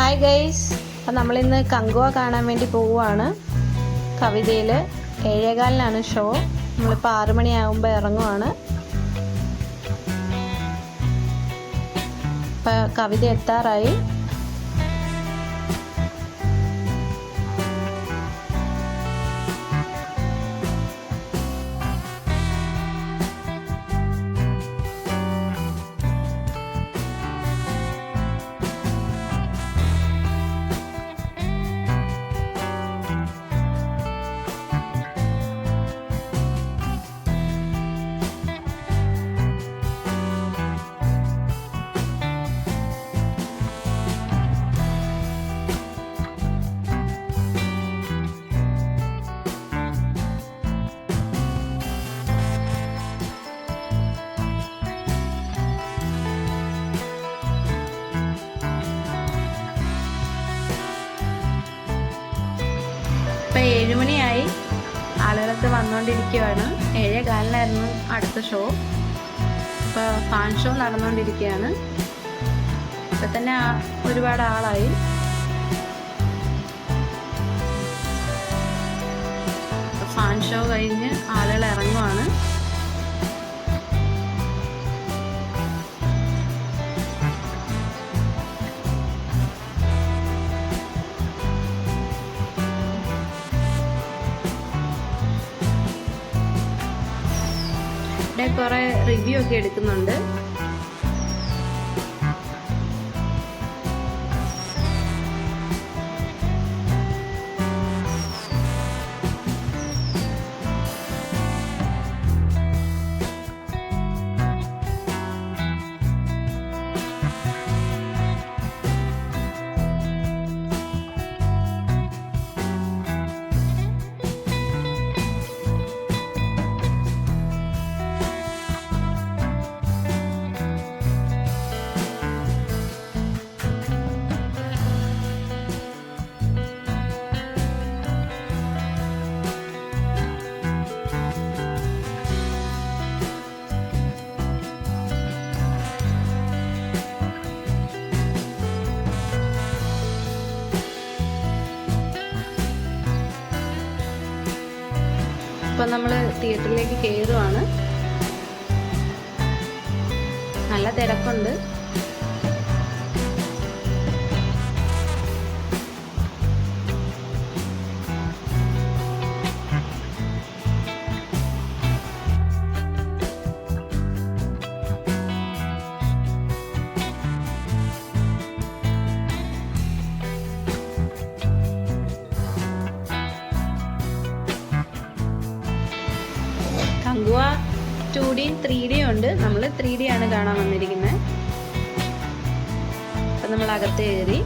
Hi guys അപ്പം നമ്മളിന്ന് കങ്കുവ കാണാൻ വേണ്ടി പോവുകയാണ് കവിതയിൽ ഏഴേകാലിനാണ് ഷോ നമ്മളിപ്പോൾ ആറു മണിയാകുമ്പോൾ ഇറങ്ങുവാണ്. ഇപ്പം കവിത എത്താറായി. ഇപ്പം ഏഴുമണിയായി ആളുകളൊക്കെ വന്നുകൊണ്ടിരിക്കുകയാണ് ഏഴേ കാലിനായിരുന്നു അടുത്ത ഷോ ഇപ്പോൾ ഫാൻ ഷോ നടന്നുകൊണ്ടിരിക്കുകയാണ് ഇപ്പം തന്നെ ഒരുപാട് ആളായി. ഫാൻ ഷോ കഴിഞ്ഞ് ഇവിടെ കുറെ റിവ്യൂ ഒക്കെ എടുക്കുന്നുണ്ട്. ഇപ്പൊ നമ്മൾ തിയേറ്ററിലേക്ക് കയറുവാണ് നല്ല തിരക്കുണ്ട്. കങ്കുവ ടു ഡിയും ത്രീ ഡിയും ഉണ്ട്. നമ്മൾ ത്രീ ഡി ആണ് കാണാൻ വന്നിരിക്കുന്നത് അപ്പം നമ്മൾ അകത്ത് കയറി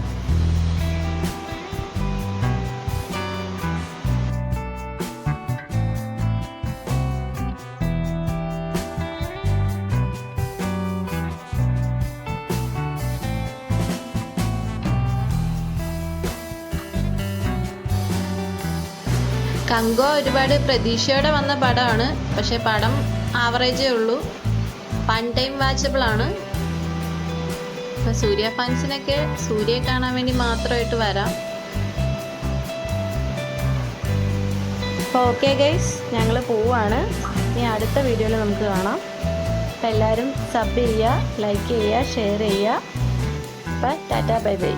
കങ്കോ ഒരുപാട് പ്രതീക്ഷയോടെ വന്ന പടമാണ്. പക്ഷെ പടം ആവറേജേ ഉള്ളൂ. വൺ ടൈം വാച്ചബിൾ ആണ്. സൂര്യ ഫാൻസിനൊക്കെ സൂര്യയെ കാണാൻ വേണ്ടി മാത്രമായിട്ട് വരാം. ഓക്കെ ഗൈസ് ഞങ്ങൾ പോവാണ്. ഇനി അടുത്ത വീഡിയോയിൽ നമുക്ക് കാണാം. അപ്പം എല്ലാവരും സബ് ചെയ്യുക ലൈക്ക് ചെയ്യുക ഷെയർ ചെയ്യുക. അപ്പം ടാറ്റ ബൈ ബൈ